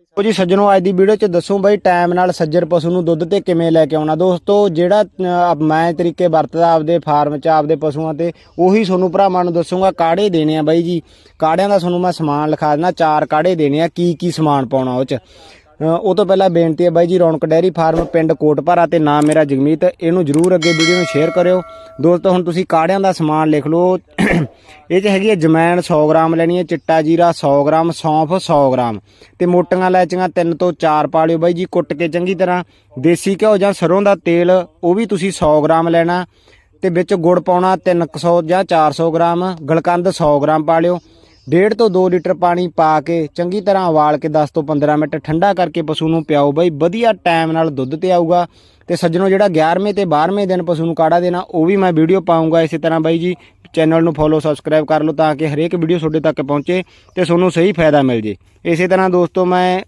ਉਹ ਜੀ, ਸੱਜਣੋ, ਅੱਜ ਦੀ ਵੀਡੀਓ 'ਚ ਦੱਸੂ ਬਈ ਟਾਈਮ ਨਾਲ ਸੱਜਰ ਪਸ਼ੂ ਨੂੰ ਦੁੱਧ ਤੇ ਕਿਵੇਂ ਲੈ ਕੇ ਆਉਣਾ? ਦੋਸਤੋ, ਜਿਹੜਾ ਮੈਂ ਤਰੀਕੇ ਵਰਤਦਾ ਆਪਦੇ ਫਾਰਮ 'ਚ, ਆਪਦੇ ਪਸ਼ੂਆਂ ਤੇ, ਉਹੀ ਤੁਹਾਨੂੰ ਭਰਾਵਾਂ ਨੂੰ ਦੱਸੂਗਾ, ਕਾੜੇ ਦੇਣੇ ਆ ਬਾਈ ਜੀ। ਕਾੜਿਆਂ ਦਾ ਤੁਹਾਨੂੰ ਮੈਂ ਸਮਾਨ ਲਿਖਾ ਦੇਣਾ ਚਾਰ ਕਾੜੇ ਦੇਣੇ ਆ, ਕੀ ਕੀ ਸਮਾਨ ਪਾਉਣਾ ਉਹ 'ਚ। ਉਹ ਤੋਂ ਪਹਿਲਾਂ ਬੇਨਤੀ ਹੈ ਬਾਈ ਜੀ, ਰੌਣਕ ਡੈਰੀ ਫਾਰਮ ਪਿੰਡ ਕੋਟਪਾਰਾ ਤੇ ਨਾਮ ਮੇਰਾ ਜਗਮੀਤ, ਇਹਨੂੰ ਜਰੂਰ ਅੱਗੇ ਵੀਡੀਓ ਨੂੰ ਸ਼ੇਅਰ ਕਰਿਓ। ਦੋਸਤੋ, ਹੁਣ ਤੁਸੀਂ ਕਾੜਿਆਂ ਦਾ ਸਮਾਨ ਲਿਖ ਲਓ ਇਹ 'ਚ ਹੈਗੀ ਹੈ ਜਮੈਣ 100 ਗ੍ਰਾਮ ਲੈਣੀ ਹੈ ਚਿੱਟਾ ਜੀਰਾ 100 ਗ੍ਰਾਮ, ਸੌਂਫ 100 ਗ੍ਰਾਮ। ਤੇ ਮੋਟੀਆਂ ਲੈਚੀਆਂ ਤਿੰਨ ਤੋਂ ਚਾਰ ਪਾ ਲਿਓ ਬਾਈ ਜੀ, ਕੁੱਟ ਕੇ ਚੰਗੀ ਤਰ੍ਹਾਂ ਦੇਸੀ ਘਿਓ ਜਾਂ ਸਰੋਂ ਦਾ ਤੇਲ, ਉਹ ਵੀ ਤੁਸੀਂ 100 ਗ੍ਰਾਮ ਲੈਣਾ। ਤੇ ਵਿੱਚ ਗੁੜ ਪਾਉਣਾ 300 ਜਾਂ 400 ਗ੍ਰਾਮ, ਗਲਕੰਦ 100 ਗ੍ਰਾਮ ਪਾ ਲਿਓ ਡੇਢ ਤੋਂ 2 ਲੀਟਰ ਪਾਣੀ ਪਾ ਕੇ ਚੰਗੀ ਤਰ੍ਹਾਂ ਉਬਾਲ ਕੇ 10 ਤੋਂ 15 ਮਿੰਟ ਠੰਡਾ ਕਰਕੇ ਪਸ਼ੂ ਨੂੰ ਪਿਆਓ ਬਈ, ਵਧੀਆ ਟਾਈਮ ਨਾਲ ਦੁੱਧ ਤੇ ਆਊਗਾ। ਤੇ ਸੱਜਣੋ, ਜਿਹੜਾ 11ਵੇਂ ਤੇ 12ਵੇਂ ਦਿਨ ਪਸ਼ੂ ਨੂੰ ਕਾੜਾ ਦੇਣਾ, ਉਹ ਵੀ ਮੈਂ ਵੀਡੀਓ ਪਾਉਂਗਾ ਇਸੇ ਤਰ੍ਹਾਂ ਬਾਈ ਜੀ। ਚੈਨਲ ਨੂੰ ਫੋਲੋ ਸਬਸਕ੍ਰਾਈਬ ਕਰ ਲਓ ਤਾਂ ਕਿ ਹਰੇਕ ਵੀਡੀਓ ਤੁਹਾਡੇ ਤੱਕ ਪਹੁੰਚੇ ਤੇ ਤੁਹਾਨੂੰ ਸਹੀ ਫਾਇਦਾ ਮਿਲ ਜੇ। ਇਸੇ ਤਰ੍ਹਾਂ ਦੋਸਤੋ, ਮੈਂ